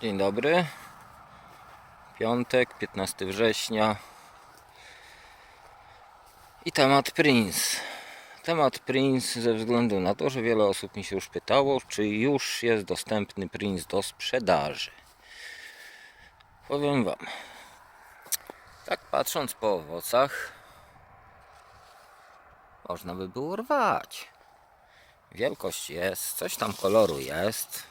Dzień dobry. Piątek, 15 września. I temat Prince. Temat Prince ze względu na to, że wiele osób mi się już pytało, czy już jest dostępny Prince do sprzedaży. Powiem Wam. Tak patrząc po owocach, można by było rwać. Wielkość jest, coś tam koloru jest.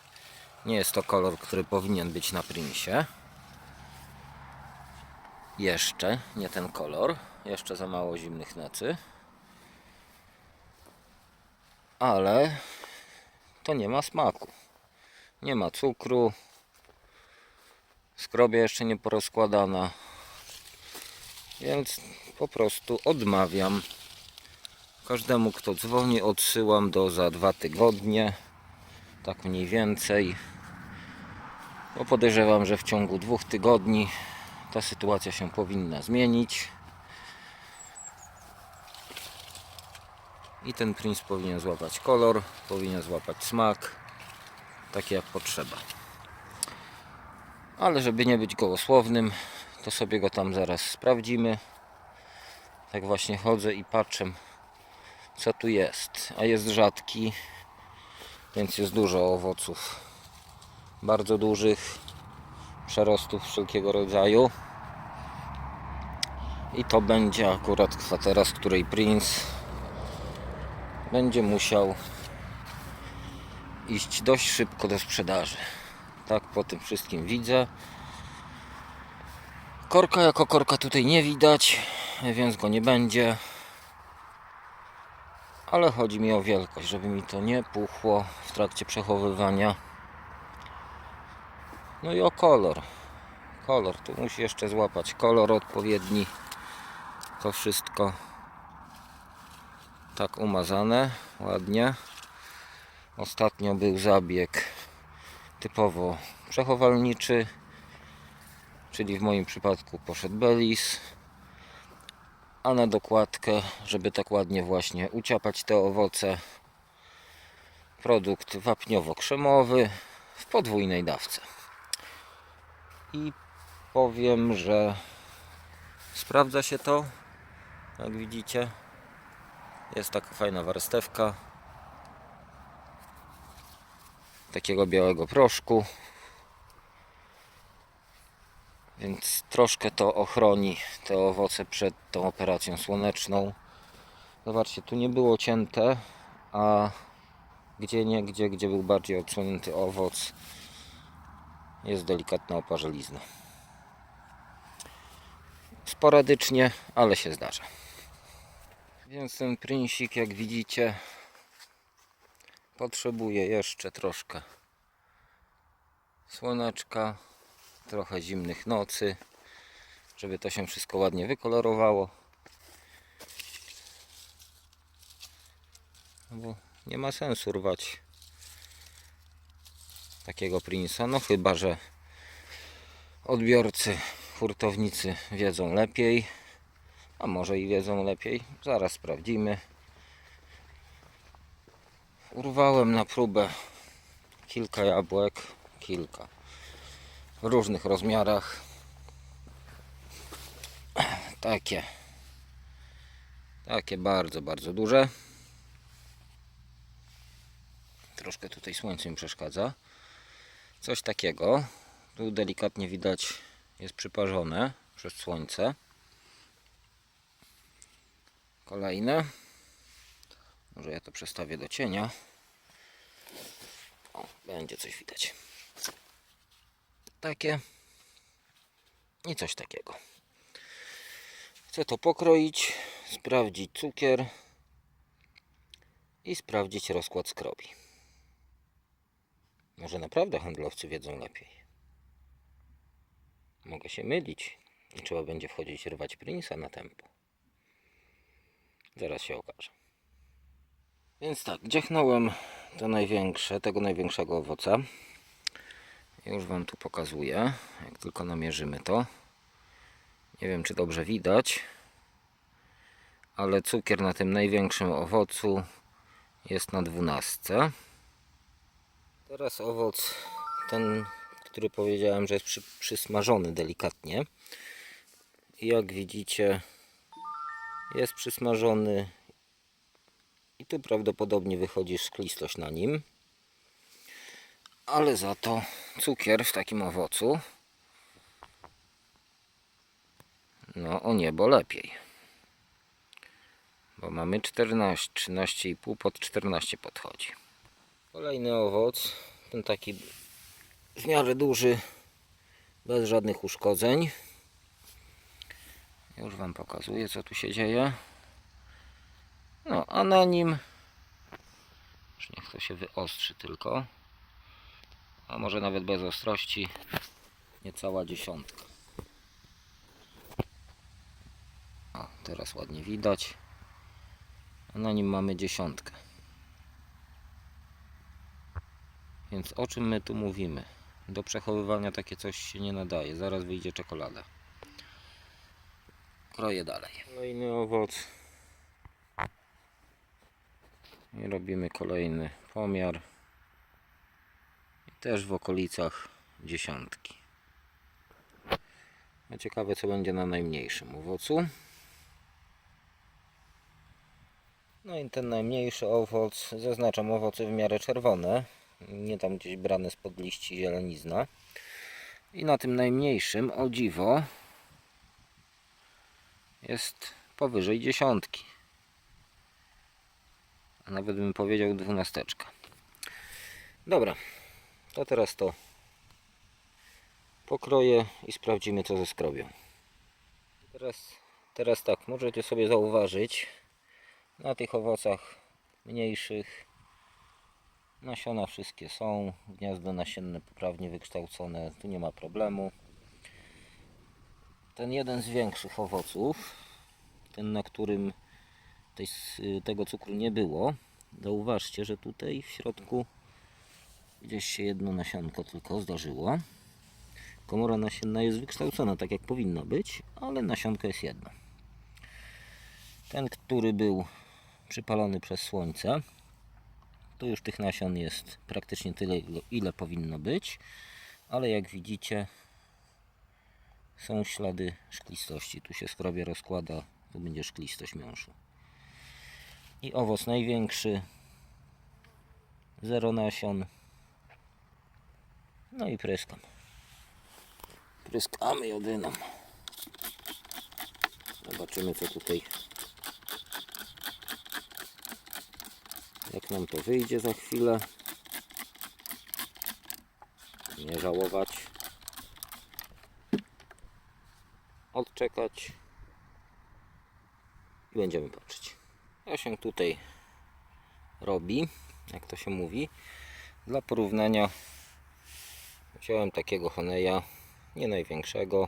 Nie jest to kolor, który powinien być na Princie. Jeszcze nie ten kolor. Jeszcze za mało zimnych nocy. Ale to nie ma smaku. Nie ma cukru. Skrobia jeszcze nie porozkładana. Więc po prostu odmawiam. Każdemu, kto dzwoni, odsyłam do za dwa tygodnie. Tak mniej więcej. Bo podejrzewam, że w ciągu dwóch tygodni ta sytuacja się powinna zmienić. I ten princ powinien złapać kolor, powinien złapać smak, taki jak potrzeba. Ale żeby nie być gołosłownym, to sobie go tam zaraz sprawdzimy. Tak właśnie chodzę i patrzę, co tu jest. A jest rzadki, więc jest dużo owoców. Bardzo dużych przerostów wszelkiego rodzaju. I to będzie akurat kwatera, z której Prince będzie musiał iść dość szybko do sprzedaży. Tak po tym wszystkim widzę. Korka jako korka tutaj nie widać, więc go nie będzie. Ale chodzi mi o wielkość, żeby mi to nie puchło w trakcie przechowywania. No i o kolor. Kolor, tu musi jeszcze złapać kolor odpowiedni. To wszystko tak umazane, ładnie. Ostatnio był zabieg typowo przechowalniczy, czyli w moim przypadku poszedł Belis, a na dokładkę, żeby tak ładnie właśnie uciapać te owoce, produkt wapniowo-krzemowy w podwójnej dawce. I powiem, że sprawdza się to, jak widzicie. Jest taka fajna warstewka takiego białego proszku. Więc troszkę to ochroni te owoce przed tą operacją słoneczną. Zobaczcie, tu nie było cięte, a gdzie nie, gdzie, gdzie był bardziej odsłonięty owoc, jest delikatna oparzelizna. Sporadycznie, ale się zdarza. Więc ten prinsik, jak widzicie, potrzebuje jeszcze troszkę słoneczka, trochę zimnych nocy, żeby to się wszystko ładnie wykolorowało. No Bo nie ma sensu rwać takiego prinsa, no chyba, że odbiorcy, hurtownicy wiedzą lepiej, a może i wiedzą lepiej, zaraz sprawdzimy. Urwałem na próbę kilka jabłek, kilka w różnych rozmiarach. Takie, takie bardzo, bardzo duże. Troszkę tutaj słońce mi przeszkadza. Coś takiego. Tu delikatnie widać jest przyparzone przez słońce. Kolejne. Może ja to przestawię do cienia. O, będzie coś widać. Takie. I coś takiego. Chcę to pokroić, sprawdzić cukier i sprawdzić rozkład skrobi. Może naprawdę handlowcy wiedzą lepiej. Mogę się mylić i trzeba będzie wchodzić rwać prinsa na tempo. Zaraz się okaże. Więc tak, dziechnąłem to największe, tego największego owoca. Już Wam tu pokazuję, jak tylko namierzymy to. Nie wiem, czy dobrze widać, ale cukier na tym największym owocu jest na 12. Teraz owoc, ten, który powiedziałem, że jest przy, przysmażony delikatnie. Jak widzicie, jest przysmażony i tu prawdopodobnie wychodzi szklistość na nim. Ale za to cukier w takim owocu no o niebo lepiej. Bo mamy 14, 13,5 pod 14 podchodzi. Kolejny owoc, ten taki w miarę duży, bez żadnych uszkodzeń. Już Wam pokazuję, co tu się dzieje. No, a na nim, już niech to się wyostrzy tylko, a może nawet bez ostrości, niecała dziesiątka. Teraz ładnie widać. A na nim mamy dziesiątkę. Więc o czym my tu mówimy? Do przechowywania takie coś się nie nadaje. Zaraz wyjdzie czekolada. Kroję dalej. Kolejny owoc. I robimy kolejny pomiar. Też w okolicach dziesiątki. A ciekawe co będzie na najmniejszym owocu. No i ten najmniejszy owoc, zaznaczam owoce w miarę czerwone, nie tam gdzieś brane spod liści zielenizna. I na tym najmniejszym, o dziwo, jest powyżej dziesiątki. A nawet bym powiedział dwunasteczka. Dobra, to teraz to pokroję i sprawdzimy co ze skrobią. Teraz, teraz tak, możecie sobie zauważyć, na tych owocach mniejszych nasiona wszystkie są, gniazdo nasienne poprawnie wykształcone, tu nie ma problemu. Ten jeden z większych owoców, ten na którym tej, tego cukru nie było, zauważcie, że tutaj w środku gdzieś się jedno nasionko tylko zdarzyło. Komora nasienna jest wykształcona tak jak powinno być, ale nasionko jest jedno. Ten, który był przypalony przez słońce. Tu już tych nasion jest praktycznie tyle, ile powinno być, ale jak widzicie, są ślady szklistości. Tu się skrobia rozkłada, tu będzie szklistość miąższu. I owoc największy, zero nasion. No i pryskam. Pryskamy jodyną. Zobaczymy co tutaj jak nam to wyjdzie za chwilę? Nie żałować. Odczekać. I będziemy patrzeć. To się tutaj robi jak to się mówi dla porównania wziąłem takiego Honeya nie największego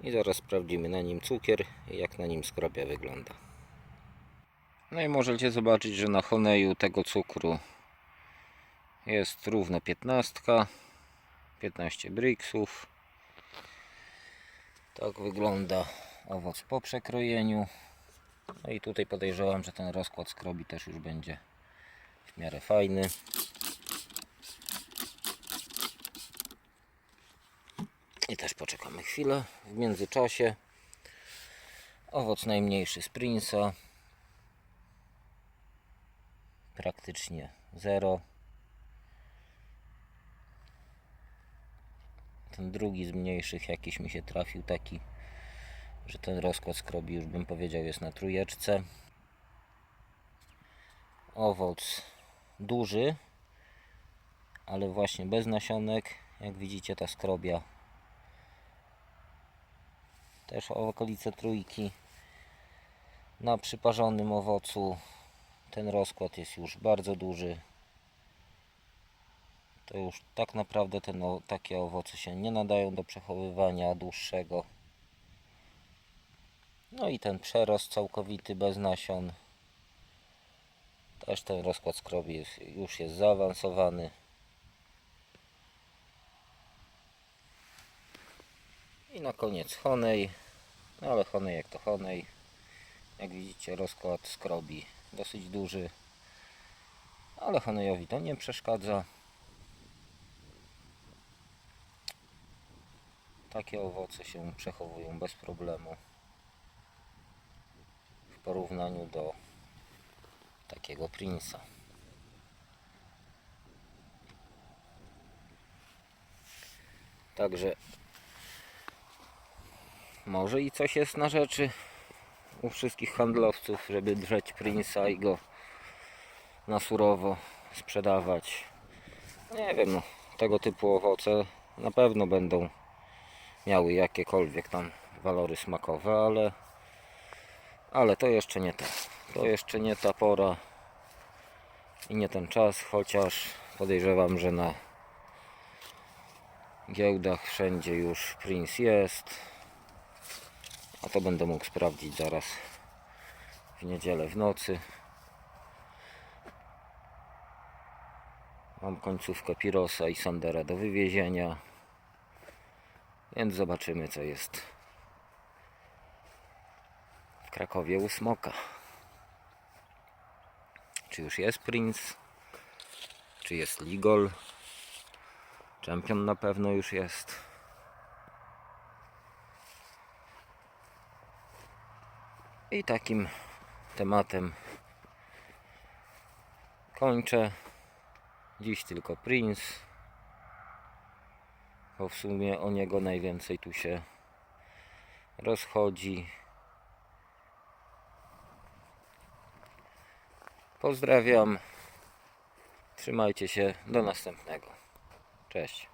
i zaraz sprawdzimy na nim cukier i jak na nim skrobia wygląda no i możecie zobaczyć, że na Honeju tego cukru jest równo 15, 15 briksów. Tak wygląda owoc po przekrojeniu. No i tutaj podejrzewam, że ten rozkład skrobi też już będzie w miarę fajny. I też poczekamy chwilę. W międzyczasie owoc najmniejszy z Prince'a praktycznie zero. Ten drugi z mniejszych jakiś mi się trafił taki, że ten rozkład skrobi już bym powiedział jest na trójeczce. Owoc duży, ale właśnie bez nasionek. Jak widzicie ta skrobia też w okolice trójki. Na przyparzonym owocu ten rozkład jest już bardzo duży. To już tak naprawdę ten, takie owoce się nie nadają do przechowywania dłuższego. No i ten przerost całkowity bez nasion. Też ten rozkład skrobi jest, już jest zaawansowany. I na koniec Honej, no ale Honej jak to Honej. Jak widzicie rozkład skrobi dosyć duży, ale Honeyowi to nie przeszkadza. Takie owoce się przechowują bez problemu w porównaniu do takiego Prince'a. Także może i coś jest na rzeczy u wszystkich handlowców, żeby drzeć Prince'a i go na surowo sprzedawać. Nie wiem, no, tego typu owoce na pewno będą miały jakiekolwiek tam walory smakowe, ale ale to jeszcze nie ta. To jeszcze nie ta pora i nie ten czas, chociaż podejrzewam, że na giełdach wszędzie już Prince jest. A to będę mógł sprawdzić zaraz w niedzielę w nocy. Mam końcówkę Pirosa i Sandera do wywiezienia. Więc zobaczymy co jest w Krakowie u Smoka. Czy już jest Prince? Czy jest Ligol? Champion na pewno już jest. I takim tematem kończę. Dziś tylko Prince. Bo w sumie o niego najwięcej tu się rozchodzi. Pozdrawiam. Trzymajcie się. Do następnego. Cześć.